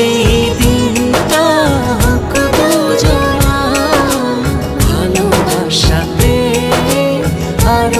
সেই দিনটা ভালোবাসাতে আরও